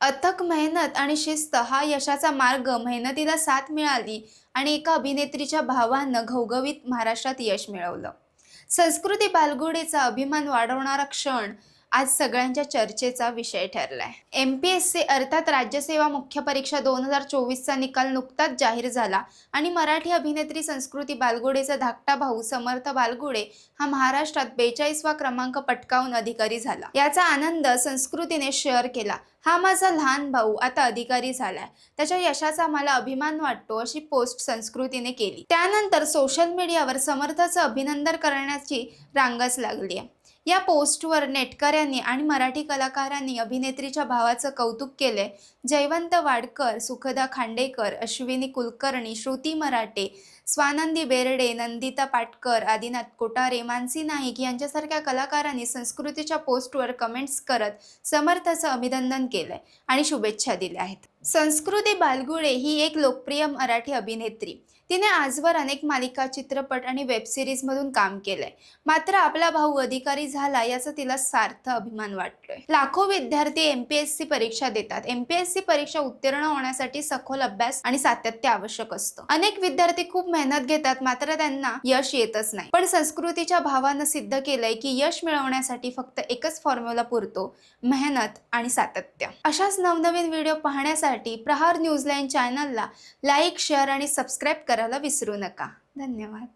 अथक मेहनत आणि शिस्त हा यशाचा मार्ग मेहनतीला साथ मिळाली आणि एका अभिनेत्रीच्या भावानं घवघवीत महाराष्ट्रात यश मिळवलं. संस्कृती बालगुडेचा अभिमान वाढवणारा क्षण आज सगळ्यांच्या चर्चेचा विषय ठरलाय. एम पी एस सी अर्थात राज्यसेवा मुख्य परीक्षा दोन हजार चोवीसचा निकाल नुकताच जाहीर झाला आणि मराठी अभिनेत्री संस्कृती बालगुडेचा धाकटा भाऊ समर्थ बालगुडे हा महाराष्ट्रात बेचाळीसवा क्रमांक पटकावून अधिकारी झाला. याचा आनंद संस्कृतीने शेअर केला. हा माझा लहान भाऊ आता अधिकारी झालाय. त्याच्या यशाचा मला अभिमान वाटतो अशी पोस्ट संस्कृतीने केली. त्यानंतर सोशल मीडियावर समर्थाचं अभिनंदन करण्याची रांगच लागली आहे. या पोस्टवर नेटकऱ्यांनी आणि मराठी कलाकारांनी अभिनेत्रीच्या भावाचं कौतुक केले जयवंत वाडकर सुखदा खांडेकर अश्विनी कुलकर्णी श्रुती मराठे स्वानंदी बेर्डे नंदिता पाटकर आदिनाथ कोटारे मानसी नाईक यांच्यासारख्या कलाकारांनी संस्कृतीच्या पोस्टवर कमेंट्स करत समर्थाचं अभिनंदन केलंय आणि शुभेच्छा दिल्या आहेत. संस्कृती बालगुळे ही एक लोकप्रिय मराठी अभिनेत्री. तिने आजवर अनेक मालिका चित्रपट आणि वेब सिरीजमधून काम केलंय. मात्र आपला भाऊ अधिकारी झाला याचा तिला सार्थ अभिमान वाटतोय. लाखो विद्यार्थी एमपीएससी परीक्षा देतात. एमपीएससी परीक्षा उत्तीर्ण होण्यासाठी सखोल अभ्यास आणि सातत्य आवश्यक असतं. अनेक विद्यार्थी खूप मेहनत घेतात मात्र त्यांना यश येतच नाही. पण संस्कृतीच्या भावानं सिद्ध केलंय की यश मिळवण्यासाठी फक्त एकच फॉर्म्युला पुरतो मेहनत आणि सातत्य. अशाच नवनवीन व्हिडिओ पाहण्यासाठी पाहण्यासाठी प्रहार न्यूजलाईन चॅनलला लाईक शेअर आणि सबस्क्राईब करायला विसरू नका. धन्यवाद.